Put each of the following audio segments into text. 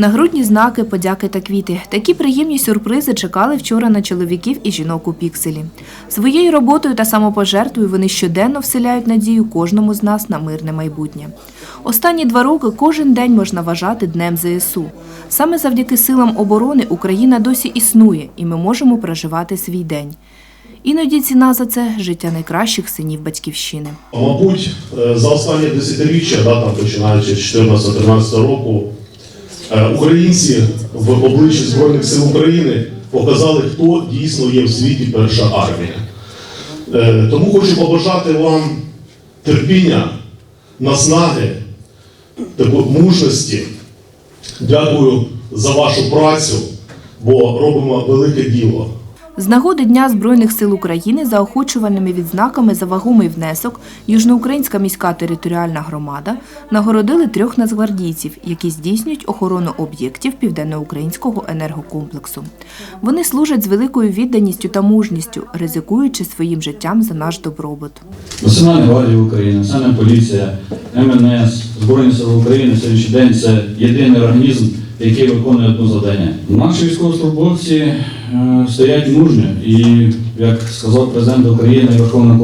Нагрудні знаки, подяки та квіти. Такі приємні сюрпризи чекали вчора на чоловіків і жінок у пікселі. Своєю роботою та самопожертвою вони щоденно вселяють надію кожному з нас на мирне майбутнє. Останні два роки кожен день можна вважати Днем ЗСУ. Саме завдяки силам оборони Україна досі існує, і ми можемо проживати свій день. Іноді ціна за це життя найкращих синів батьківщини. Мабуть, е, за останні десятиріччя, да, там, починаючи з 14-13 року, українці в обличчі Збройних сил України показали, хто дійсно є в світі перша армія. Е, Тому хочу побажати вам терпіння, наснаги, мужності. Дякую за вашу працю, бо робимо велике діло. З нагоди Дня Збройних сил України заохочувальними відзнаками за вагомий внесок Южноукраїнська міська територіальна громада нагородили трьох нацгвардійців, які здійснюють охорону об'єктів південноукраїнського енергокомплексу. Вони служать з великою відданістю та мужністю, ризикуючи своїм життям за наш добробут. Національна гвардія України, Національна поліція, МНС, Збройні Сили України сьогоднішній день це єдиний організм, який виконує одне завдання. Наші військовослужбовці стоять мужньо і, як сказав президент України і Верховний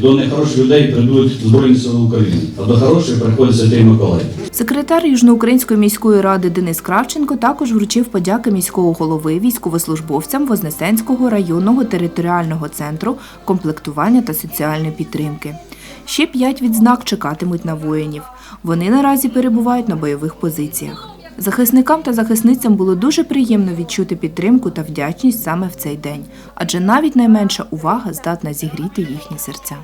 до нехороших людей прийдуть Збройні Сили України, а до хороших приходить Святий Миколай. Секретар Южноукраїнської міської ради Денис Кравченко також вручив подяки міського голови військовослужбовцям Вознесенського районного територіального центру комплектування та соціальної підтримки. Ще п'ять відзнак чекатимуть на воїнів. Вони наразі перебувають на бойових позиціях. Захисникам та захисницям було дуже приємно відчути підтримку та вдячність саме в цей день, адже навіть найменша увага здатна зігріти їхні серця.